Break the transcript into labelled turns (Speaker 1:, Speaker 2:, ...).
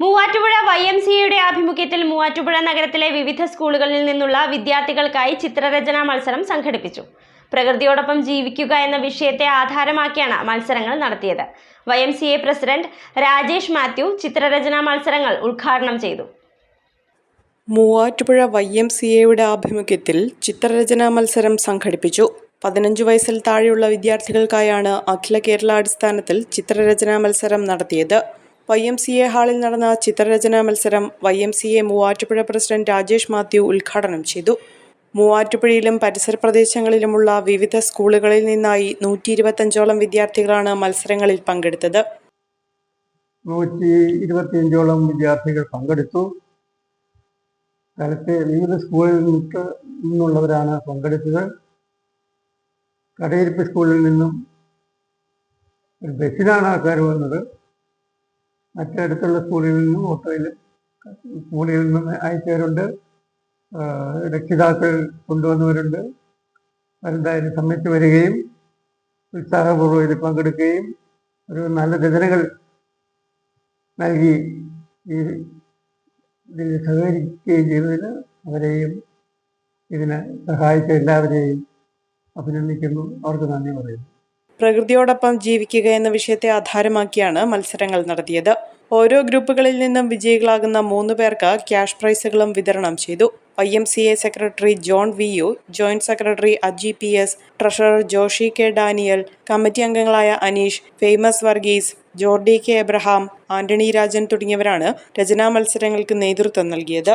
Speaker 1: Muvattupuzha Y M സിയുടെ ആഭിമുഖ്യത്തിൽ മൂവാറ്റുപുഴ നഗരത്തിലെ വിവിധ സ്കൂളുകളിൽ നിന്നുള്ള വിദ്യാർത്ഥികൾക്കായി ചിത്രരചനാ മത്സരം സംഘടിപ്പിച്ചു. പ്രകൃതിയോടൊപ്പം ജീവിക്കുക എന്ന വിഷയത്തെ ആധാരമാക്കിയാണ് മത്സരങ്ങൾ നടത്തിയത്. Y M C A president Rajesh Mathew ചിത്രരചനാ മത്സരങ്ങൾ ഉദ്ഘാടനം ചെയ്തു.
Speaker 2: മൂവാറ്റുപുഴ വൈ എം സി എയുടെ ആഭിമുഖ്യത്തിൽ ചിത്രരചനാ മത്സരം സംഘടിപ്പിച്ചു. പതിനഞ്ച് വയസ്സിൽ താഴെയുള്ള വിദ്യാർത്ഥികൾക്കായാണ് അഖില കേരള അടിസ്ഥാനത്തിൽ ചിത്രരചനാ മത്സരം നടത്തിയത്. വൈ എം സി എ ഹാളിൽ നടന്ന ചിത്രരചനാ മത്സരം Y M C A Muvattupuzha president Rajesh Mathew ഉദ്ഘാടനം ചെയ്തു. മൂവാറ്റുപുഴയിലും പരിസര പ്രദേശങ്ങളിലുമുള്ള വിവിധ സ്കൂളുകളിൽ നിന്നായി നൂറ്റി ഇരുപത്തഞ്ചോളം വിദ്യാർത്ഥികളാണ് മത്സരങ്ങളിൽ പങ്കെടുത്തത്.
Speaker 3: നൂറ്റി ഇരുപത്തിയഞ്ചോളം വിദ്യാർത്ഥികൾ പങ്കെടുത്തു. സ്ഥലത്തെ വിവിധ സ്കൂളിൽ നിന്നുള്ളവരാണ് പങ്കെടുത്തത്. കടയിരിപ്പ് സ്കൂളിൽ നിന്നും ഒരു ബസ്സിനാണ് ആൾക്കാർ വന്നത് മറ്റടുത്തുള്ള സ്കൂളിൽ നിന്നും ഓട്ടോയിലും സ്കൂളിൽ നിന്നും അയച്ചവരുണ്ട്. രക്ഷിതാക്കൾ കൊണ്ടുവന്നവരുണ്ട്. അവരെന്തായാലും സമ്മതിച്ച് വരികയും ഉത്സാഹപൂർവം ഇതിൽ പങ്കെടുക്കുകയും ഒരു നല്ല രചനകൾ നൽകി ഈ ഇതിൽ സഹകരിക്കുകയും ചെയ്തതിന് അവരെയും ഇതിനെ സഹായിച്ച എല്ലാവരെയും അഭിനന്ദിക്കുന്നു. അവർക്ക് നന്ദി പറയുന്നു.
Speaker 2: പ്രകൃതിയോടൊപ്പം ജീവിക്കുക എന്ന വിഷയത്തെ ആധാരമാക്കിയാണ് മത്സരങ്ങൾ നടത്തിയത്. ഓരോ ഗ്രൂപ്പുകളിൽ നിന്നും വിജയികളാകുന്ന മൂന്ന് പേർക്ക് ക്യാഷ് പ്രൈസുകളും വിതരണം ചെയ്തു. I M C A secretary John V U joint secretary Aji P S treasurer Joshi K Daniel committee അംഗങ്ങളായ Aneesh famous Varghese Jordy K Abraham Antony Rajan തുടങ്ങിയവരാണ് രചനാ മത്സരങ്ങൾക്ക് നേതൃത്വം നൽകിയത്.